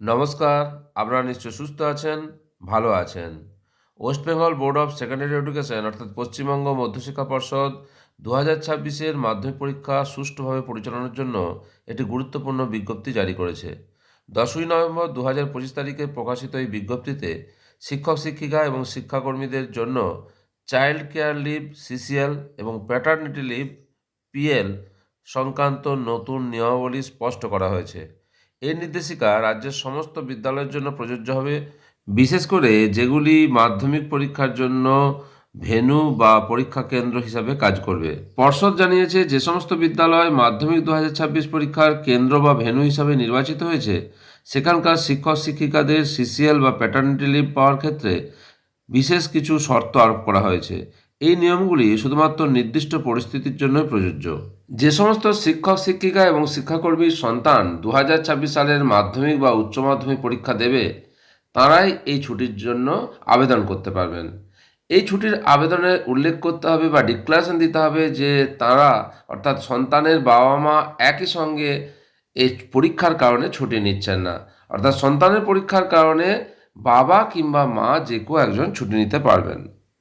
নমস্কার, আপনারা নিশ্চয় সুস্থ আছেন, ভালো আছেন। West Bengal Board of Secondary Education, অর্থাৎ পশ্চিমবঙ্গ মধ্যশিক্ষা পর্ষদ দু হাজার ছাব্বিশের মাধ্যমিক পরীক্ষা সুষ্ঠুভাবে পরিচালনার জন্য একটি গুরুত্বপূর্ণ বিজ্ঞপ্তি জারি করেছে। দশই নভেম্বর দু হাজার পঁচিশ তারিখে প্রকাশিত এই বিজ্ঞপ্তিতে শিক্ষক, শিক্ষিকা এবং শিক্ষাকর্মীদের জন্য চাইল্ড কেয়ার লিভ, সিসিএল এবং প্যাটার্নিটি লিভ, পিএল সংক্রান্ত নতুন নিয়মাবলী স্পষ্ট করা হয়েছে। এই নির্দেশিকা রাজ্যের সমস্ত বিদ্যালয়ের জন্য প্রযোজ্য হবে। বিশেষ করে যেগুলি মাধ্যমিক পরীক্ষার জন্য ভেন্যু বা পরীক্ষা কেন্দ্র হিসাবে কাজ করবে। পর্ষদ জানিয়েছে, যে সমস্ত বিদ্যালয় মাধ্যমিক দুহাজার ছাব্বিশ পরীক্ষার কেন্দ্র বা ভেন্যু হিসাবে নির্বাচিত হয়েছে, সেখানকার শিক্ষক, শিক্ষিকাদের সিসিএল বা প্যাটার্নিটি লিভ পাওয়ার ক্ষেত্রে বিশেষ কিছু শর্ত আরোপ করা হয়েছে। এই নিয়মগুলি শুধুমাত্র নির্দিষ্ট পরিস্থিতির জন্যই প্রযোজ্য। যে সমস্ত শিক্ষক, শিক্ষিকা এবং শিক্ষাকর্মীর সন্তান দু হাজার ছাব্বিশ সালের মাধ্যমিক বা উচ্চ মাধ্যমিক পরীক্ষা দেবে, তারাই এই ছুটির জন্য আবেদন করতে পারবেন। এই ছুটির আবেদনে উল্লেখ করতে হবে বা ডিক্লারেশন দিতে হবে যে তারা, অর্থাৎ সন্তানের বাবা মা একই সঙ্গে এই পরীক্ষার কারণে ছুটি নিচ্ছেন না। অর্থাৎ সন্তানের পরীক্ষার কারণে বাবা কিংবা মা যে কেউ একজন ছুটি নিতে পারবেন।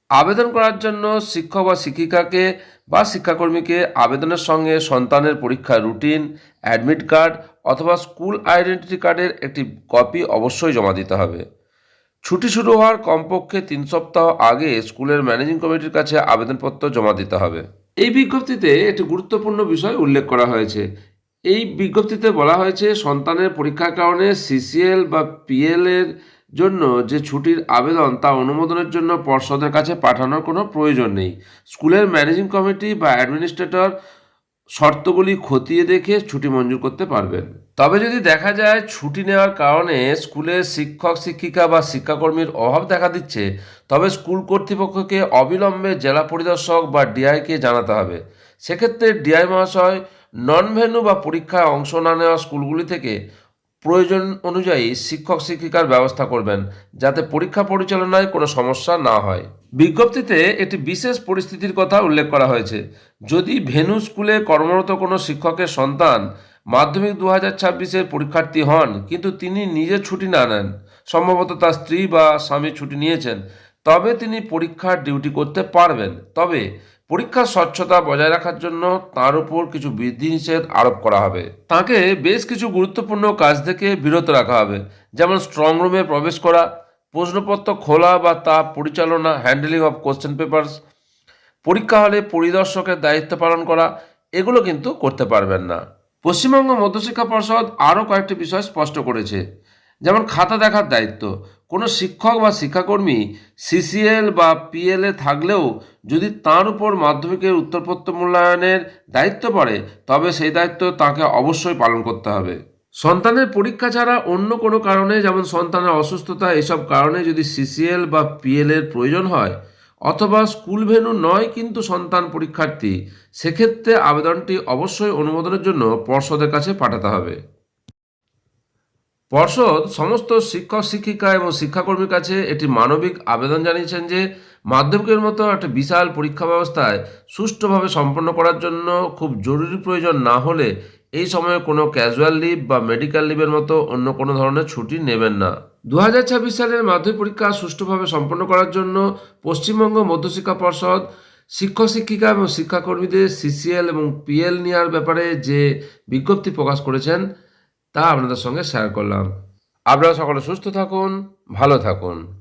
আবেদন করার জন্য শিক্ষক বা শিক্ষিকাকে বা শিক্ষাকর্মীকে আবেদনের সঙ্গে সন্তানের পরীক্ষার রুটিন, অ্যাডমিট কার্ড অথবা স্কুল আইডেন্টিটি কার্ডের একটি কপি অবশ্যই জমা দিতে হবে। ছুটি শুরু হওয়ার কমপক্ষে তিন সপ্তাহ আগে স্কুলের ম্যানেজিং কমিটির কাছে আবেদনপত্র জমা দিতে হবে। এই বিজ্ঞপ্তিতে একটি গুরুত্বপূর্ণ বিষয় উল্লেখ করা হয়েছে। এই বিজ্ঞপ্তিতে বলা হয়েছে, সন্তানের পরীক্ষার কারণে সিসিএল বা পিএল এর জন্য যে ছুটির আবেদন তা অনুমোদনের জন্য পর্ষদের কাছে পাঠানোর কোনো প্রয়োজন নেই। স্কুলের ম্যানেজিং কমিটি বা অ্যাডমিনিস্ট্রেটর শর্তগুলি খতিয়ে দেখে ছুটি মঞ্জুর করতে পারবেন। তবে যদি দেখা যায় ছুটি নেওয়ার কারণে স্কুলের শিক্ষক, শিক্ষিকা বা শিক্ষাকর্মীর অভাব দেখা দিচ্ছে, তবে স্কুল কর্তৃপক্ষকে অবিলম্বে জেলা পরিদর্শক বা ডিআইকে জানাতে হবে। সেক্ষেত্রে ডিআই মহাশয় নন ভেন্যু বা পরীক্ষায় অংশ না নেওয়া স্কুলগুলি থেকে প্রয়োজন অনুযায়ী শিক্ষক শিক্ষিকার ব্যবস্থা করবেন, যাতে পরীক্ষা পরিচালনায় কোনো সমস্যা না হয়। বিজ্ঞপ্তিতে একটি বিশেষ পরিস্থিতির কথা উল্লেখ করা হয়েছে। যদি ভেনু স্কুলে কর্মরত কোনো শিক্ষকের সন্তান মাধ্যমিক দু হাজার ছাব্বিশের পরীক্ষার্থী হন, কিন্তু তিনি নিজে ছুটি না নেন, সম্ভবত তার স্ত্রী বা স্বামী ছুটি নিয়েছেন, তবে তিনি পরীক্ষার ডিউটি করতে পারবেন। তবে পরীক্ষার স্বচ্ছতা বজায় রাখার জন্য তার উপর কিছু বিধিনিষেধ আরোপ করা হবে। তাকে বেশ কিছু গুরুত্বপূর্ণ কাজ থেকে বিরত রাখা হবে, যেমন স্ট্রং রুমে প্রবেশ করা, প্রশ্নপত্র খোলা বা তা পরিচালনা হ্যান্ডেলিং অফ কোশ্চেন পেপারস পরীক্ষা হলে পরিদর্শকের দায়িত্ব পালন করা, এগুলো কিন্তু করতে পারবেন না। পশ্চিমবঙ্গ মধ্যশিক্ষা পর্ষদ আরও কয়েকটি বিষয় স্পষ্ট করেছে, যেমন খাতা দেখার দায়িত্ব কোনো শিক্ষক বা শিক্ষাকর্মী সিসিএল বা পিএলএ থাকলেও যদি তার উপর মাধ্যমিকের উত্তরপত্র মূল্যায়নের দায়িত্ব পড়ে, তবে সেই দায়িত্ব তাকে অবশ্যই পালন করতে হবে। সন্তানের পরীক্ষা ছাড়া অন্য কোনো কারণে, যেমন সন্তানের অসুস্থতা, এসব কারণে যদি সিসিএল বা পিএল এর প্রয়োজন হয়, অথবা স্কুল ভেন্যু নয় কিন্তু সন্তান পরীক্ষার্থী, সেক্ষেত্রে আবেদনটি অবশ্যই অনুমোদনের জন্য পর্ষদের কাছে পাঠাতে হবে। পর্ষদ সমস্ত শিক্ষক, শিক্ষিকা এবং শিক্ষাকর্মীর কাছে একটি মানবিক আবেদন জানিয়েছেন যে মাধ্যমিকের মতো একটা বিশাল পরীক্ষা ব্যবস্থায় সুষ্ঠুভাবে সম্পন্ন করার জন্য খুব জরুরি প্রয়োজন না হলে এই সময়ে কোনো ক্যাজুয়াল লিভ বা মেডিকেল লিভের মতো অন্য কোনো ধরনের ছুটি নেবেন না। দু হাজার ছাব্বিশ সালের মাধ্যমিক পরীক্ষা সুষ্ঠুভাবে সম্পন্ন করার জন্য পশ্চিমবঙ্গ মধ্যশিক্ষা পর্ষদ, শিক্ষক, শিক্ষিকা এবং শিক্ষাকর্মীদের সিসিএল এবং পিএল নেওয়ার ব্যাপারে যে বিজ্ঞপ্তি প্রকাশ করেছেন তা আপনাদের সঙ্গে শেয়ার করলাম। আপনারা সকলে সুস্থ থাকুন ভালো থাকুন।